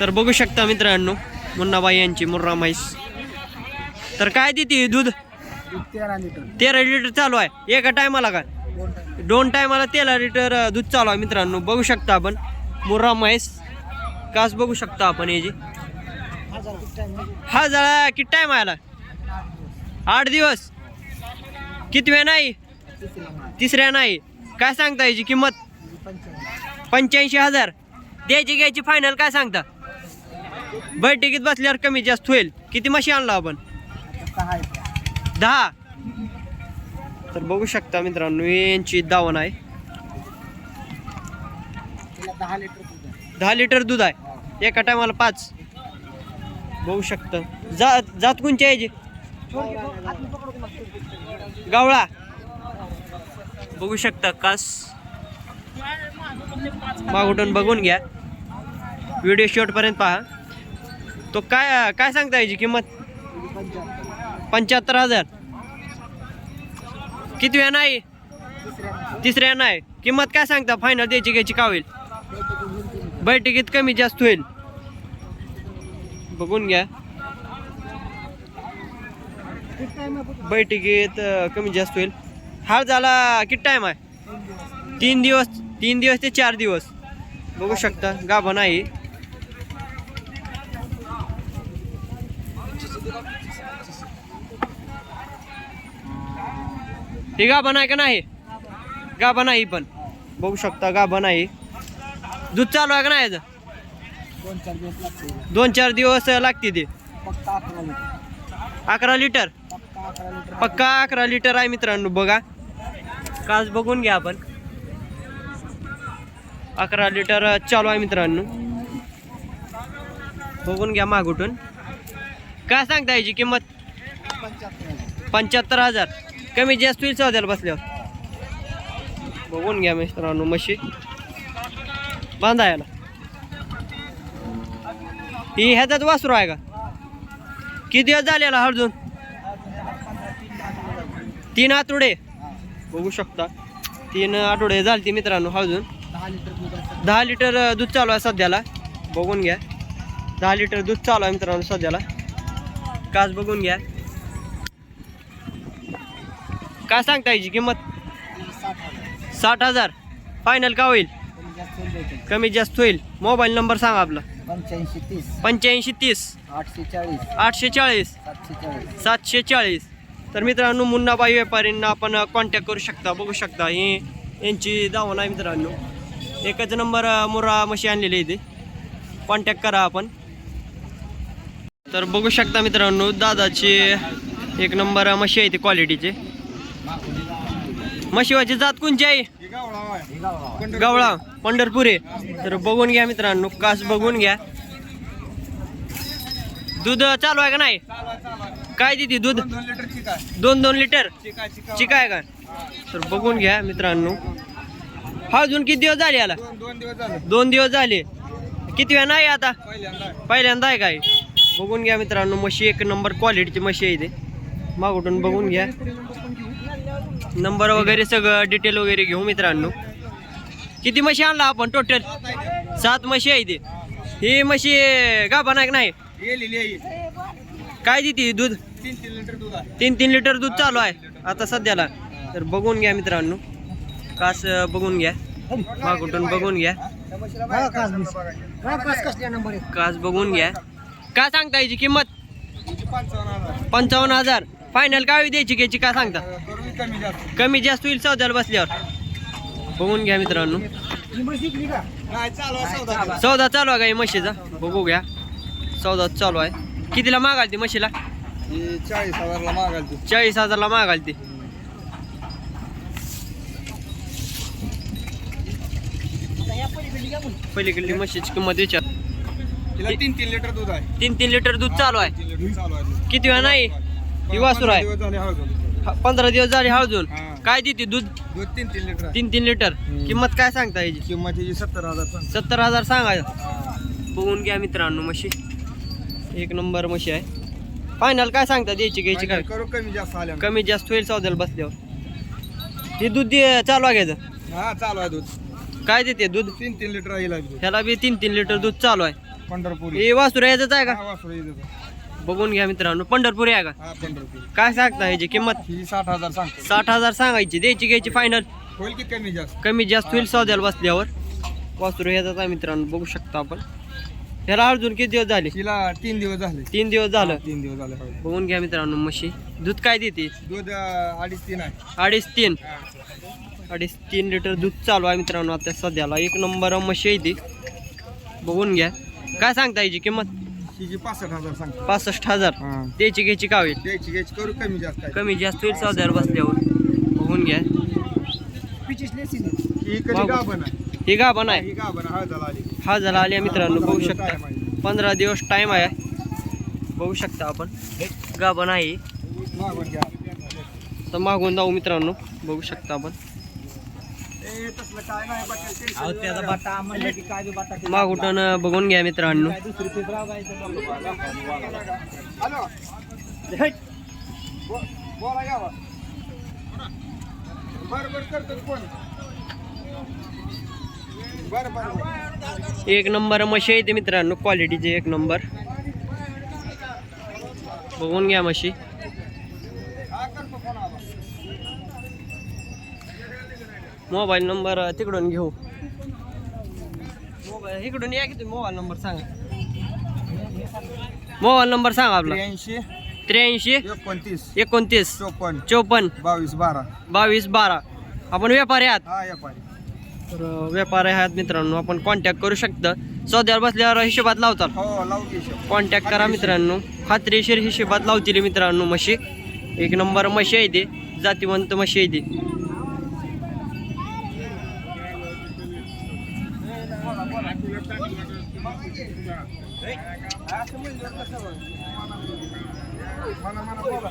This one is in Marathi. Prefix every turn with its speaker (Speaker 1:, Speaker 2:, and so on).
Speaker 1: तर बघू शकता मित्रांनो मुन्नाबाई यांची मुर्रा म्हैस. तर काय देते दूध?
Speaker 2: तेरा लिटर.
Speaker 1: तेरा लिटर चालू आहे. एका टायमाला का?
Speaker 2: दोन
Speaker 1: टायमाला तेरा लिटर दूध चालू आहे मित्रांनो. बघू शकता आपण. मुर्रा म्हैस. कास बघू शकता आपण याची. हा जळा किती टाइम आला? आठ दिवस. किती वेळ नाही? तिसऱ्या नाही. काय सांगता याची किंमत? पंच्याऐंशी हजार. द्यायची घ्यायची फायनल काय सांगता? बैठकीत बसल्यावर कमी जास्त होईल. किती म्हशी आणला आपण? दहा. तर बघू शकता मित्रांनो यांची दावण आहे.
Speaker 2: दहा लिटर दूध आहे.
Speaker 1: एका टायमाला पाच. बघू शकता. जात जात कोणची आहे याची? गावळा. बघू शकता कास. मागोटून बघून घ्या. व्हिडिओ शेवटपर्यंत पहा. तो काय काय सांगता याची किंमत?
Speaker 2: पंच्याहत्तर
Speaker 1: हजार. किती वेळा नाही?
Speaker 2: तिसऱ्या
Speaker 1: नाही. किंमत काय सांगता? फायनल द्यायची घ्यायची का होईल? बैठकीत कमी जास्त होईल. बघून घ्या. बैठकीत कमी जास्त होईल. हार झाला किती टाइम आहे? तीन दिवस तीन दिवस ते चार दिवस. बघू शकता गाभा नाही. ही गाभा नाही का नाही? गाभा नाही पण. बघू शकता गाभा नाही दूध चालू आहे का नाही
Speaker 2: दोन चार दिवस लागते
Speaker 1: ते.
Speaker 2: अकरा लिटर?
Speaker 1: पक्का अकरा लिटर आहे मित्रांनो बघा. काच बघून घ्या आपण. अकरा लिटर चालू आहे मित्रांनो. बघून घ्या मागुटून काय सांगता याची किंमत?
Speaker 2: पंच्याहत्तर
Speaker 1: हजार. कमी जास्त होईल सौद्याला बसल्यावर. बघून घ्या मित्रांनो म्हशी बांधा याला. ही ह्याच्यात वासरू आहे का? किती दिवस झाले याला अर्जुन तीन आठवडे बघू शकता. तीन आठवडे झालते मित्रांनो हळदून.
Speaker 2: दहा लिटर दूध
Speaker 1: चालू आहे सध्याला. बघून घ्या. दहा लिटर दूध चालू आहे मित्रांनो सध्याला. काच बघून घ्या. काय सांगता याची किंमत?
Speaker 2: साठ हजार.
Speaker 1: फायनल का होईल?
Speaker 2: कमी जास्त होईल.
Speaker 1: मोबाईल नंबर सांगा आपला.
Speaker 2: पंच्याऐंशी तीस.
Speaker 1: पंच्याऐंशी तीस
Speaker 2: आठशे चाळीस
Speaker 1: आठशे चाळीस
Speaker 2: सातशे चाळीस
Speaker 1: तर मित्रांनो मुन्नाबाई व्यापारींना आपण कॉन्टॅक्ट करू शकता बघू शकता. ही यांची दावण आहे मित्रांनो. एकच नंबर मुरा मुर्रा आणलेली आहे इथे कॉन्टॅक्ट करा आपण. तर बघू शकता मित्रांनो दादाची एक नंबर मशी म्हशी आहे ती क्वालिटीचे मशिवाची जात कोणची आहे? गवळा पंढरपुरे. तर बघून घ्या मित्रांनो कास बघून घ्या. दूध चालू आहे का नाही? काय देते दूध? दोन दोन लिटर. चिका आहे का? तर बघून घ्या मित्रांनो. हा अजून किती दिवस झाले याला?
Speaker 2: दोन दिवस झाले.
Speaker 1: किती वेळा नाही आता?
Speaker 2: पहिल्यांदा
Speaker 1: आहे काय? बघून घ्या मित्रांनो म्हशी एक नंबर क्वालिटीची म्हशी आहे इथे. मागून बघून घ्या. नंबर वगैरे सगळं डिटेल वगैरे घेऊ मित्रांनो. किती म्हशी आणला आपण टोटल सात म्हशी आहे इथे. ही म्हशी गाभा नाही काय देते दूध?
Speaker 2: तीन तीन लिटर दूध आहे.
Speaker 1: तीन तीन लिटर दूध चालू आहे. आता सध्याला. तर बघून घ्या मित्रांनो. कास बघून घ्या. मागून बघून घ्या. कास बघून घ्या. का सांगता याची किंमत? पंचावन्न हजार. फायनल काय द्यायची घ्यायची काय सांगता?
Speaker 2: कमी जास्त
Speaker 1: होईल सौद्याला बसल्यावर. बघून घ्या मित्रांनो.
Speaker 2: चौदा चालू आहे सौदा
Speaker 1: चालू आहे का म्हशीचा? बघू घ्या सौदा चालू आहे. कितीला मागाल ती म्हशीला?
Speaker 2: चाळीस हजारला मागाल ती
Speaker 1: चाळीस हजारला मागाल ती पलीकडली म्हशीची किंमत विचार.
Speaker 2: तिला तीन तीन लिटर दूध आहे.
Speaker 1: तीन तीन लिटर दूध चालू आहे.
Speaker 2: तीन लिटर चालू आहे.
Speaker 1: किती वेळा नाही? ही वासूर आहे?
Speaker 2: दिवस झाले हळद
Speaker 1: हा, पंधरा दिवस झाले हळदून
Speaker 2: हा.
Speaker 1: काय देते दूध?
Speaker 2: दूध तीन तीन लिटर आहे.
Speaker 1: तीन तीन लिटर. किंमत काय सांगता याची?
Speaker 2: किंमत हिची सत्तर हजार पण
Speaker 1: सत्तर हजार सांगायचं बघून घ्या मित्रांनो म्हशी एक नंबर म्हशी आहे. फायनल काय सांगता द्यायची घ्यायची काय?
Speaker 2: करू कमी जास्त आल्या
Speaker 1: कमी जास्त होईल सौद्याला बसल्यावर. हे दूध दे- चालू आहे घ्यायचं
Speaker 2: हा चालू आहे दूध.
Speaker 1: काय देते दूध?
Speaker 2: तीन तीन लिटर दूध.
Speaker 1: ह्याला बी तीन तीन लिटर दूध चालू आहे.
Speaker 2: पंढरपूर.
Speaker 1: हे वासुरा यायचं आहे का?
Speaker 2: वासरू इथं.
Speaker 1: बघून घ्या मित्रांनो पंढरपूर आहे का?
Speaker 2: हा पंढरपूर.
Speaker 1: काय सांगता ह्याची किंमत?
Speaker 2: ही साठ हजार सांगतो.
Speaker 1: साठ हजार सांगायची द्यायची घ्यायची फायनल
Speaker 2: होईल की कमी जास्त?
Speaker 1: कमी जास्त होईल सौद्याला बसल्यावर. वासुरा यायचं आहे मित्रांनो बघू शकता आपण. ह्याला अर्जुन किती दिवस झाले?
Speaker 2: हिला तीन दिवस झाले.
Speaker 1: तीन दिवस झालं.
Speaker 2: तीन दिवस झाले.
Speaker 1: बघून घ्या मित्रांनो म्हशी. दूध काय देते?
Speaker 2: दूध अं, अडीच तीन आहे.
Speaker 1: अडीच तीन. अडीच तीन लिटर दूध चालू आहे मित्रांनो आता सध्याला. एक नंबर म्हशी आहे ती. बघून घ्या. काय सांगता याची किंमत?
Speaker 2: पासष्ट हजार
Speaker 1: पासष्ट हजार.
Speaker 2: हा.
Speaker 1: द्यायची घ्यायची का होईल?
Speaker 2: द्यायची घ्यायची. करू कमी जास्त काय.
Speaker 1: कमी जास्त होईल सौद्यावर बसल्यावर. बघून घ्या.
Speaker 2: ही कधी
Speaker 1: मागू.
Speaker 2: गाभण आहे?
Speaker 1: ही गाभण आहे.
Speaker 2: ही गाभण हळदाला आली.
Speaker 1: हा झाला आल्या मित्रांनो बघू शकता. पंधरा दिवस टाइम आहे. बघू शकता आपण. गाभण आहे
Speaker 2: घ्या.
Speaker 1: तर मागून जाऊ मित्रांनो. बघू शकता आपण.
Speaker 2: बाकी
Speaker 1: मागून बघून घ्या मित्रांनो. एक नंबर म्हशी येते मित्रांनो क्वालिटीचे एक नंबर. बघून घ्या म्हशी. मोबाईल नंबर तिकडून घेऊ. मोबाईल इकडून या की तुम्ही मोबाईल नंबर सांगा. मोबाईल नंबर सांगा आपला.
Speaker 2: त्र्याऐंशी
Speaker 1: त्र्याऐंशी
Speaker 2: एकोणतीस
Speaker 1: एकोणतीस
Speaker 2: चोपन्न
Speaker 1: चौपन्न
Speaker 2: बावीस बारा.
Speaker 1: बावीस बारा. आपण व्यापारी आहात.
Speaker 2: हा पाहिजे
Speaker 1: तर व्यापारी आहात मित्रांनो आपण कॉन्टॅक्ट करू शकता. सौद्यावर बसल्यावर हिशोबात लावतात
Speaker 2: हो.
Speaker 1: कॉन्टॅक्ट करा मित्रांनो. खात्रीशीर हिशोबात लावतील मित्रांनो म्हशी. एक नंबर म्हशी आहे ते. जातीवंत म्हशी आहे ती.
Speaker 2: మన మన